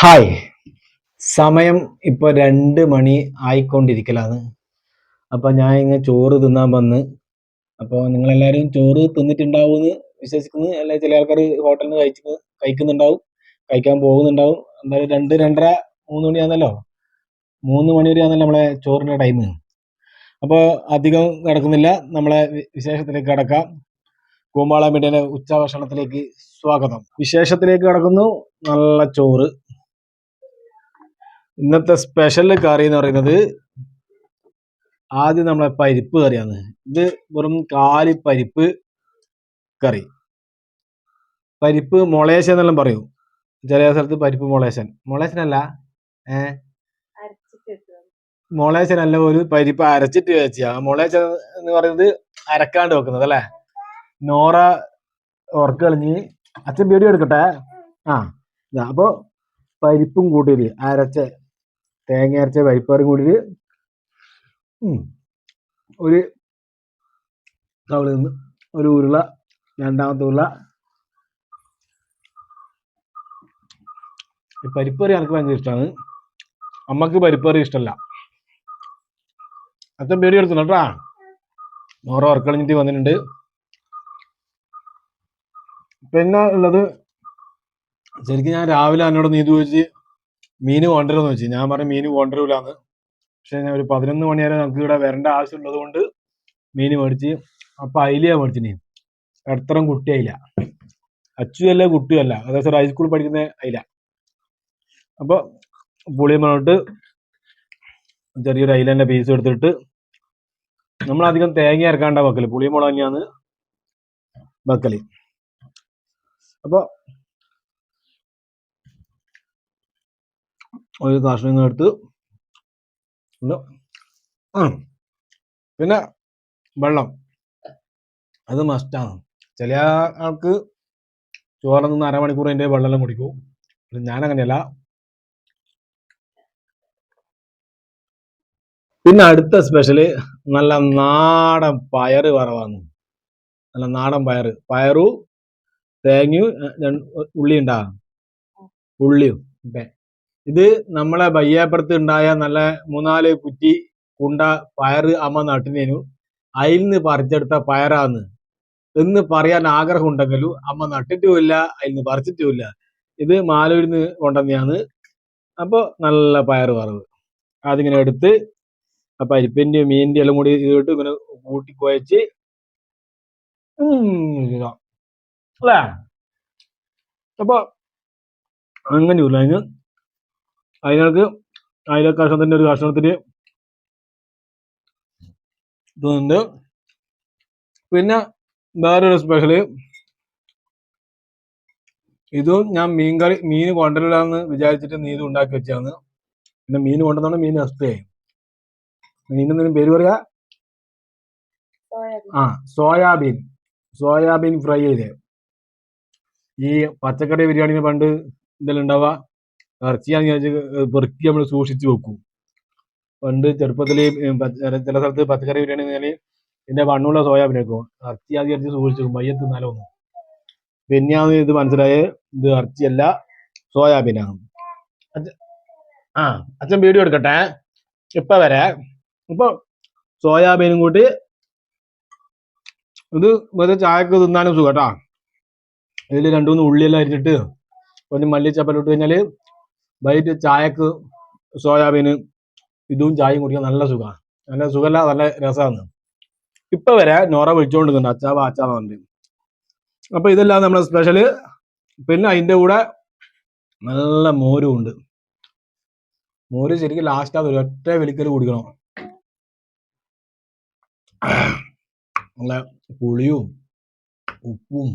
Hi. സമയം ഇപ്പൊ രണ്ട് മണി ആയിക്കൊണ്ടിരിക്കലാണ്. അപ്പൊ ഞാൻ ഇങ്ങ് ചോറ് തിന്നാൻ വന്ന് നിങ്ങൾ നിങ്ങളെല്ലാവരും ചോറ് തിന്നിട്ടുണ്ടാവുമെന്ന് വിശ്വസിക്കുന്നു. അല്ലെ ചില ആൾക്കാർ ഹോട്ടലിൽ നിന്ന് കഴിച്ച് കഴിക്കുന്നുണ്ടാവും കഴിക്കാൻ പോകുന്നുണ്ടാവും. എന്തായാലും രണ്ട് രണ്ടര മൂന്ന് മണിയാണല്ലോ മൂന്ന് മണി വരെയാണല്ലോ നമ്മളെ ചോറിന്റെ ടൈം അപ്പോൾ അധികം നടക്കുന്നില്ല. നമ്മളെ വിശേഷത്തിലേക്ക് കടക്കാം. കൂമ്പാള മീഡിയയുടെ ഉച്ചഭക്ഷണത്തിലേക്ക് സ്വാഗതം. വിശേഷത്തിലേക്ക് കടക്കുന്നു. നല്ല ചോറ്. ഇന്നത്തെ സ്പെഷ്യൽ കറി എന്ന് പറയുന്നത് ആദ്യം നമ്മളെ പരിപ്പ് കറിയാണ്. ഇത് വെറും കാലി പരിപ്പ് കറി. പരിപ്പ് മുളേശൻ എന്നെല്ലാം പറയൂ. ചില സ്ഥലത്ത് പരിപ്പ് മുളേശൻ. മുളേശനല്ല ഏ? മുളേശനല്ല ഒരു പരിപ്പ് അരച്ചിട്ട് വെച്ചാ. മുളേശൻ എന്ന് പറയുന്നത് അരക്കാണ്ട് വെക്കുന്നത് അല്ലെ? നോറ ഉറക്ക കളഞ്ഞ്. അച്ഛൻ വീഡിയോ എടുക്കട്ടെ? ആ അപ്പോ പരിപ്പും കൂട്ടിയില്ലേ അരച്ച തേങ്ങ അരച്ച പരിപ്പറും കൂടി ഒരു കവളിൽ നിന്ന് ഒരു ഉരുള രണ്ടാമത്തെ ഉരുള. പരിപ്പറി എനിക്ക് ഭയങ്കര ഇഷ്ടമാണ് അമ്മയ്ക്ക് പരിപ്പറി ഇഷ്ടമല്ല അച്ഛൻ പേടി എടുത്തു കേട്ടാ. ഓരോ ഉറക്കളഞ്ഞിട്ട് വന്നിട്ടുണ്ട്. പിന്നെ ഉള്ളത് ശരിക്കും ഞാൻ രാവിലെ എന്നോട് നീതു ചോദിച്ച് മീൻ കൊണ്ടുവരുമെന്ന് വെച്ചു. ഞാൻ പറഞ്ഞു മീന് കൊണ്ടുവരൂലാന്ന്. പക്ഷെ ഞാൻ ഒരു പതിനൊന്ന് മണി വരെ നമുക്ക് ഇവിടെ വരേണ്ട ആവശ്യമുള്ളത് കൊണ്ട് മീൻ മേടിച്ച് അപ്പൊ അയിലയാ മേടിച്ചിന് ഇടത്തരം കുട്ടി അയില. കുട്ടിയല്ല അതായത് ഹൈസ്കൂളിൽ പഠിക്കുന്ന അയില. അപ്പൊ പുളിയമണോട്ട് ചെറിയൊരു അയിലന്റെ പീസ് എടുത്തിട്ട് നമ്മൾ അധികം തേങ്ങ ഇറക്കാണ്ട വെക്കൽ. പുളിമുളക് തന്നെയാണ് വെക്കൽ. അപ്പൊ ഒരു കഷ്ണം എടുത്ത് പിന്നെ വെള്ളം. അത് മസ്റ്റാണ് ചില ആൾക്ക് ചോറിൽ നിന്ന് അരമണിക്കൂർ അതിന്റെ വെള്ളമെല്ലാം കുടിക്കും. ഞാൻ അങ്ങനെയല്ല. പിന്നെ അടുത്ത സ്പെഷ്യൽ നല്ല നാടൻ പയറ് വറവാണ്. നല്ല നാടൻ പയറ് പയറു തേങ്ങയും ഉള്ളി ഉണ്ടാകും ഉള്ളിയും ഇത് നമ്മളെ ബയ്യാപ്പുറത്ത് ഉണ്ടായ നല്ല മൂന്നാൽ കുറ്റി കുണ്ട പയറ് അമ്മ നട്ടിനു അതിൽ നിന്ന് പറിച്ചെടുത്ത പയറാന്ന്. എന്ന് പറയാൻ ആഗ്രഹം ഉണ്ടെങ്കിലും അമ്മ നട്ടിട്ടുമില്ല അതിൽ നിന്ന് പറിച്ചിട്ടുമില്ല. ഇത് മാലൂരിൽ നിന്ന് കൊണ്ടുവന്നെയാണ് അപ്പൊ നല്ല പയറ് വറവ്. അതിങ്ങനെ എടുത്ത് ആ പരിപ്പിന്റെയും മീനിന്റെയും എല്ലാം കൂടി ഇതിട്ട് ഇങ്ങനെ കൂട്ടി കുഴച്ച്. അല്ലേ? അപ്പോൾ അങ്ങനെ ഉരുളങ്ങ് അതിനകത്ത് അയല കഷ്ണത്തിന്റെ ഒരു കഷ്ണത്തിന് ഇതുണ്ട്. പിന്നെ വേറൊരു സ്പെഷ്യൽ ഇതും ഞാൻ മീൻ കറി മീൻ കൊണ്ടുവരില്ലാന്ന് വിചാരിച്ചിട്ട് നീ ഇത് ഉണ്ടാക്കി വെച്ചാന്ന് പിന്നെ മീൻ കൊണ്ടുവന്നാണ് മീൻ നഷ്ടമായി മീനെന്തെങ്കിലും പേര് പറയാ? ആ സോയാബീൻ. സോയാബീൻ ഫ്രൈ ചെയ്ത്. ഈ പച്ചക്കറി ബിരിയാണിന് പണ്ട് ഇതെല്ലാം ഉണ്ടാവുക. വിചാരിച്ച് പെറുക്കി നമ്മൾ സൂക്ഷിച്ചു വെക്കും. പണ്ട് ചെറുപ്പത്തിൽ ചില സ്ഥലത്ത് പച്ചക്കറി ബിരിയാണി എന്റെ ഇതിന്റെ മണ്ണുള്ള സോയാബീൻ വെക്കും ആദ്യം ഇറച്ചി സൂക്ഷിച്ചു വെക്കും. മയ്യത്ത് തിന്നാലോ ഒന്ന് പിന്നെയാണ് ഇത് മനസ്സിലായ ഇത് ഇറച്ചിയല്ല സോയാബീനാണ്. ആ അച്ഛൻ വീഡിയോ എടുക്കട്ടെ. ഇപ്പൊ വരെ. ഇപ്പൊ സോയാബീനും കൂട്ടി ഇത് വെറുതെ ചായക്ക് തിന്നാനും സുഖം കേട്ടാ ഇതിൽ രണ്ടു മൂന്ന് ഉള്ളിയെല്ലാം അരിഞ്ഞിട്ട് കുറച്ച് മല്ലിച്ചപ്പലിട്ട് കഴിഞ്ഞാൽ വൈകിട്ട് ചായക്ക് സോയാബീന് ഇതും ചായയും കുടിക്കാൻ നല്ല സുഖമാണ് നല്ല സുഖമല്ല നല്ല രസമാണ് ഇപ്പൊ വരെ നോറ വിളിച്ചുകൊണ്ടിരുന്നുണ്ട് അച്ചാവ അച്ചാന്ന് പറഞ്ഞിട്ട്. അപ്പൊ ഇതെല്ലാം നമ്മുടെ സ്പെഷ്യൽ പിന്നെ അതിന്റെ കൂടെ നല്ല മോരും ഉണ്ട്. മോര് ശരിക്കും ലാസ്റ്റ് ആ ഒറ്റ വിളിക്കൽ കുടിക്കണം. നല്ല പുളിയും ഉപ്പും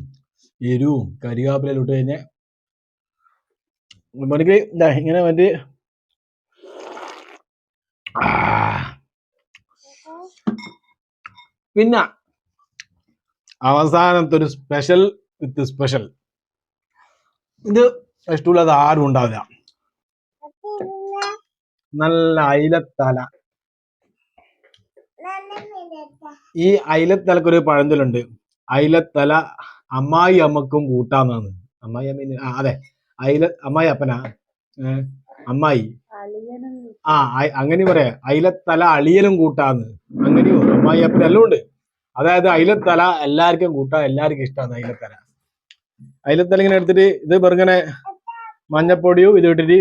എരിവും കരിവേപ്പിലയും ഇട്ട് കഴിഞ്ഞാൽ എനിക്ക് ഇതാ ഇങ്ങനെ മറ്റേ. പിന്നെ അവസാനത്തെ ഒരു സ്പെഷ്യൽ വിത്ത് സ്പെഷ്യൽ ഇത് ഇഷ്ടമില്ലാതെ ആരും ഉണ്ടാവില്ല. നല്ല അയിലത്തല. ഈ അയിലത്തലക്കൊരു പഴഞ്ചൊല്ലുണ്ട്. അയിലത്തല അമ്മായി അമ്മക്കും കൂട്ടാന്നാണ്. അമ്മായി അമ്മ അതെ. അയില അമ്മായി അപ്പനാ? അമ്മായി. ആ അങ്ങനെ പറയാ. അയിലത്തല അളിയനും കൂട്ടാന്ന്. അങ്ങനെയോ അമ്മായി അപ്പന എല്ലാം ഉണ്ട്. അതായത് അയിലത്തല എല്ലാവർക്കും കൂട്ടാ എല്ലാവർക്കും ഇഷ്ടമാണ് അയിലത്തല. അയിലത്തല ഇങ്ങനെ എടുത്തിട്ട് ഇത് വെറുങ്ങനെ മഞ്ഞപ്പൊടിയും ഇത് ഇട്ടിട്ട്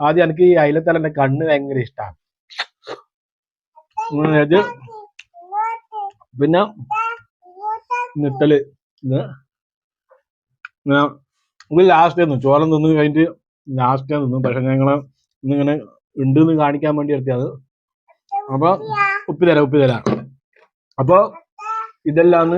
ആദ്യം എനിക്ക് ഈ അയിലത്തലന്റെ കണ്ണ് ഭയങ്കര ഇഷ്ടമാണ് പിന്നെ നിട്ടൽ ഇത് ലാസ്റ്റ് ആയിരുന്നു ചോരം തിന്ന് കഴിഞ്ഞിട്ട് ലാസ്റ്റ് തിന്നു പക്ഷെ ഞങ്ങൾ ഇന്നിങ്ങനെ ഉണ്ട് എന്ന് കാണിക്കാൻ വേണ്ടി എടുത്തത് അപ്പൊ ഉപ്പിതര ഉപ്പിതര ഉപ്പ് തരാം. അപ്പൊ ഇതെല്ലാം